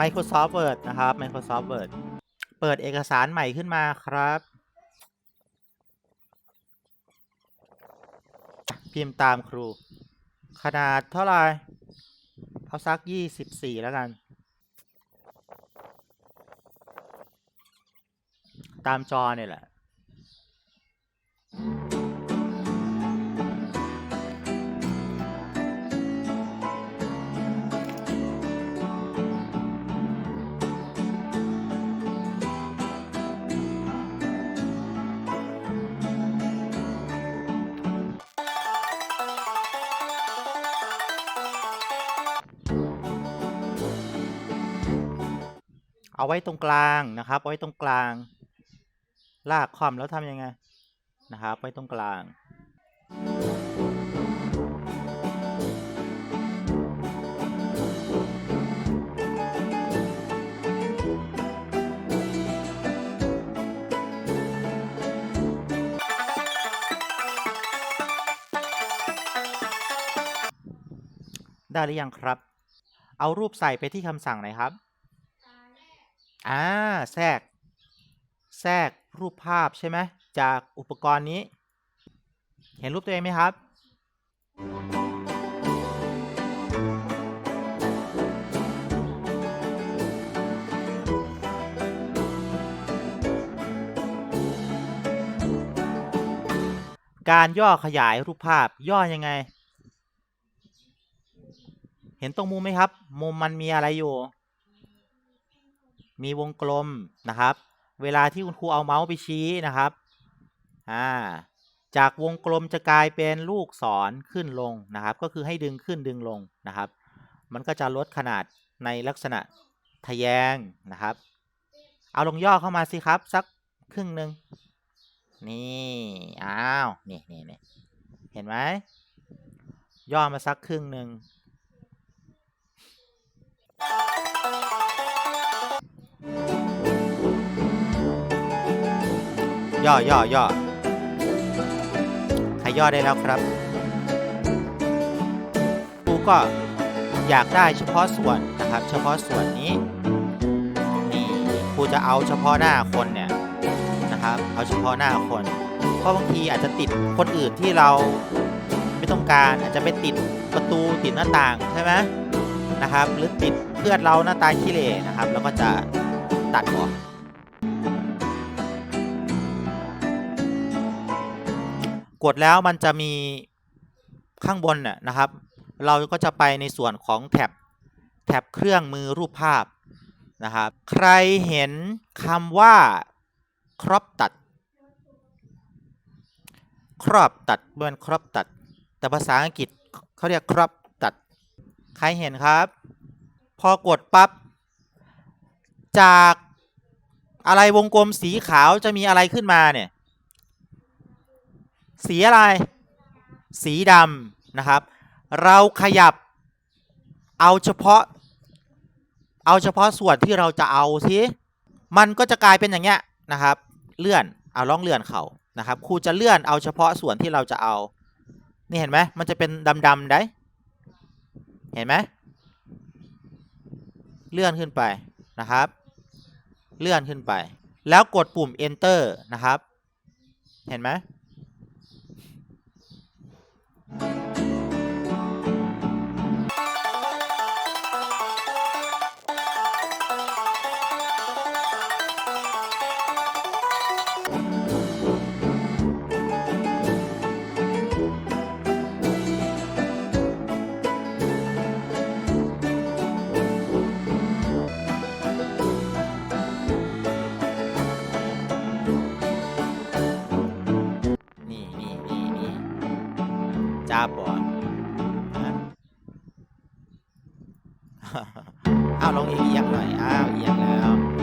Microsoft Word นะครับ Microsoft Word เปิดเอกสารใหม่ขึ้นมาครับ พิมพ์ตามครู ขนาดเท่าไหร่เอาสัก 24 แล้วกัน ตามจอเนี่ยแหละ เอาไว้ตรงกลางนะครับเอาไว้ตรงกลาง ลากคอมแล้วทำยังไงนะครับ ไว้ตรงกลางได้หรือยังครับ เอารูปใส่ไปที่คำสั่งไหนครับ อ่าแทรก แทรกรูปภาพใช่ไหม จากอุปกรณ์นี้ เห็นรูปตัวเองไหมครับ การย่อขยายรูปภาพย่อยังไง เห็นตรงมุมไหมครับ มุมมันมีอะไรอยู่ มีวงกลมนะครับ เวลาที่คุณครูเอาเมาส์ไปชี้นะครับอ่าจากวงกลมจะกลายเป็นลูกศรขึ้นลงนะครับ ก็คือให้ดึงขึ้นดึงลงนะครับ มันก็จะลดขนาดในลักษณะทะแยงนะครับ เอาลงย่อเข้ามาสิครับ สักครึ่งหนึ่งนี่อ้าวนี่นี่นี่เห็นไหมย่อมาสักครึ่งหนึ่ง ย่อย่อย่อใครย่อได้แล้วครับครูก็อยากได้เฉพาะส่วนนะครับ เฉพาะส่วนนี้ นี่ครูจะเอาเฉพาะหน้าคนเนี่ยนะครับ เอาเฉพาะหน้าคน เพราะบางทีอาจจะติดคนอื่นที่เราไม่ต้องการอาจจะไปติดประตูติดหน้าต่างใช่ไหมนะครับ หรือติดเพื่อนเราหน้าตาขี้เหร่นะครับ แล้วก็จะตัดออก กดแล้วมันจะมีข้างบนน่ะนะครับ เราก็จะไปในส่วนของแท็บแท็บเครื่องมือรูปภาพนะครับ ใครเห็นคำว่า crop ตัด crop ตัดเมื่อน crop ตัด แต่ภาษาอังกฤษเขาเรียก crop ตัด ใครเห็นครับ พอกดปั๊บจากอะไรวงกลมสีขาวจะมีอะไรขึ้นมาเนี่ย สีอะไร สีดำนะครับ เราขยับเอาเฉพาะ เอาเฉพาะส่วนที่เราจะเอาสิมันก็จะกลายเป็นอย่างเงี้ยนะครับ เลื่อนเอาล่องเลื่อนเขานะครับครูจะเลื่อนเอาเฉพาะส่วนที่เราจะเอา นี่เห็นไหมมันจะเป็นดำๆได้เห็นไหมเลื่อนขึ้นไปนะครับ เลื่อนขึ้นไป แล้วกดปุ่ม enter นะครับ เห็นไหม นี่นี่ อ้าวลองเอียงหน่อยอ้าวเอียงแล้ว